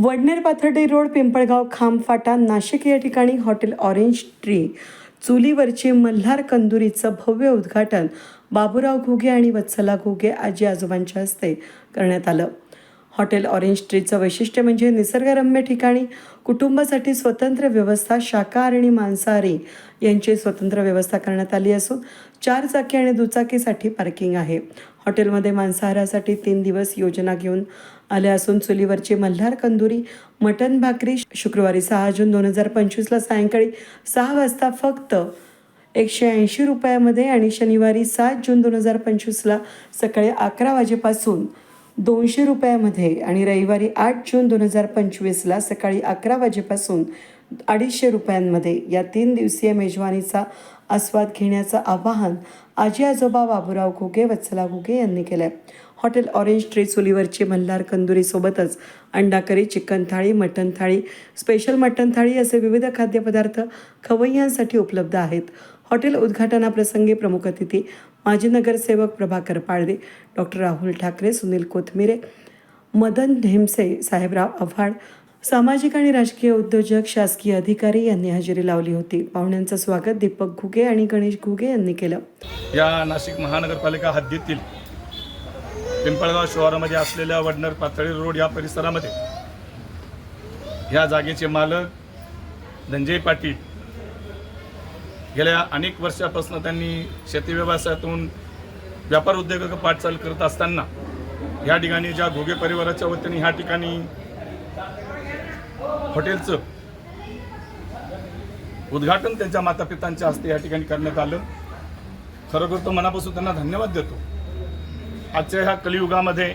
Wadner Pathardi road Pimpalgaon खांब फाटा नाशिक या ठिकाणी हॉटेल ऑरेंज ट्री. चुलीवरची मल्हार कंदुरीचं भव्य उद्घाटन बाबूराव घुगे आणि वत्सला घुगे आजी आजोबांच्या हस्ते करण्यात आलं. हॉटेल ऑरेंज ट्रीचं वैशिष्ट्य म्हणजे निसर्गरम्य ठिकाणी कुटुंबासाठी स्वतंत्र व्यवस्था शाकाहारी आणि मांसाहारी यांची स्वतंत्र व्यवस्था करण्यात आली असून चार चाकी आणि दुचाकीसाठी पार्किंग आहे. हॉटेलमध्ये मांसाहारासाठी तीन दिवस योजना घेऊन आल्या असून चुलीवरची मल्हार कंदुरी मटन भाकरी शुक्रवारी सहा जून दोन हजार पंचवीसला सायंकाळी सहा वाजता फक्त एकशे ऐंशी रुपयामध्ये आणि शनिवारी सात जून दोन हजार पंचवीसला सकाळी अकरा वाजेपासून दोनशे रुपयामध्ये आणि रविवारी आठ जून दोन हजार पंचवीसला सकाळी अकरा वाजेपासून अडीचशे रुपयांमध्ये या तीन दिवसीय मेजवानीचा आस्वाद घेण्याचं आवाहन आजी आजोबा बाबूराव घुगे वत्सला घुगे यांनी केलं आहे हॉटेल ऑरेंज ट्री चुलीवरची मल्हार कंदुरीसोबतच अंडा करी चिकन थाळी मटण थाळी स्पेशल मटण थाळी असे विविध खाद्यपदार्थ खवय्यांसाठी उपलब्ध आहेत. हॉटेल उद्घाटनाप्रसंगी प्रमुख अतिथी माजी नगरसेवक प्रभाकर पाळदे डॉक्टर राहुल ठाकरे सुनील कोथमिरे मदन ढेमसे साहेबराव आव्हाड सामाजिक आणि राजकीय उद्योजक शासकीय अधिकारी यांनी हजेरी लावली होती. पाहुण्यांचं स्वागत दीपक घुगे आणि गणेश घुगे यांनी केलं. या नाशिक महानगरपालिका हद्दीतील पिंपळगाव शहरामध्ये असलेल्या वडनर पातळी रोड या परिसरामध्ये ह्या जागेचे मालक धनंजय पाटील गेल्या अनेक वर्षापासून त्यांनी शेती व्यवसायातून व्यापार उद्योगाचा पाठचाल करत असताना ह्या ठिकाणी ज्या घोगे परिवाराच्या वतीने ह्या ठिकाणी हॉटेलचं उद्घाटन त्यांच्या मातापितांच्या हस्ते या ठिकाणी करण्यात आलं. खरोखर तो मनापासून त्यांना धन्यवाद देतो. आजच्या ह्या कलियुगामध्ये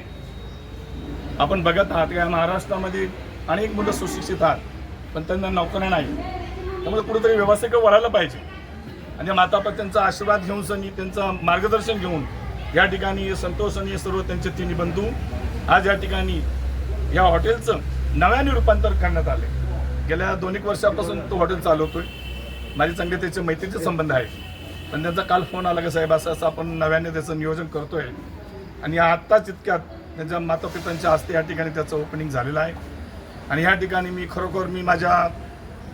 आपण बघत आहात या महाराष्ट्रामध्ये अनेक मुलं सुशिक्षित आहात पण त्यांना नोकऱ्या नाही त्यामुळे कुठेतरी व्यवसायिक वळायला पाहिजे? आणि मातापित्यांचा आशीर्वाद घेऊन सनी त्यांचं मार्गदर्शन घेऊन या ठिकाणी संतोष आणि सर्व त्यांचे तिन्ही बंधू आज या ठिकाणी या हॉटेलचं नव्याने रूपांतर करण्यात आले गेल्या दोन एक वर्षापासून तो हॉटेल चालवतोय. माझे चांगले त्याचे मैत्रीचे संबंध आहे पण त्यांचा काल फोन आला का साहेब असं असं आपण नव्याने त्याचं नियोजन करतोय. आणि आत्ताच इतक्यात त्यांच्या मातापितांच्या हस्ते या ठिकाणी त्याचं ओपनिंग झालेलं आहे. आणि ह्या ठिकाणी मी खरोखर मी माझ्या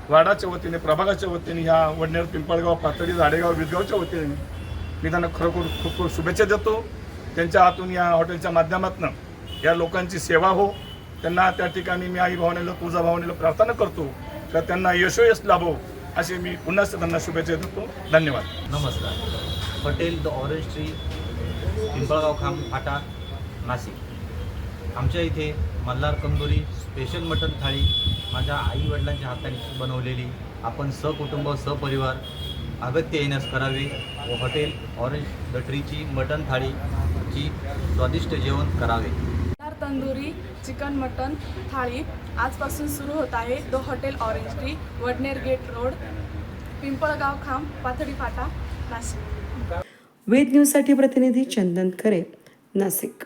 वाडाच्या वतीने प्रभागाच्या वतीने ह्या वडनेर पिंपळगाव पातळी झाडेगाव विदगावच्या वतीने मी त्यांना खरोखर खूप खूप शुभेच्छा देतो. त्यांच्या हातून या हॉटेलच्या माध्यमातून या लोकांची सेवा हो. त्यांना त्या ठिकाणी मी आई भावनेला तुझा भावनेला प्रार्थना करतो. तर त्यांना यशोयश लाभो असे मी पुन्हा त्यांना शुभेच्छा देतो. धन्यवाद. नमस्कार. Hotel the orange tree Pimpalgaon Kham फाटा नाशिक. आमच्या इथे मल्हार कंदोरी स्पेशल मटण थाळी माझ्या आई वडिलांच्या हाताने बनवलेली आपण सहकुटुंब सहपरिवार अगत्य येण्यास करावे. व हॉटेल ऑरेंज द ट्रीची मटण थाळीची स्वादिष्ट जेवण करावे. तंदुरी चिकन मटन थाळी आजपासून सुरू होत आहे. The hotel orange tree Vadner gate road Pimpalgaon Khamb Pathardi फाटा नाशिक. वेद न्यूजसाठी प्रतिनिधी चंदन खरे नाशिक.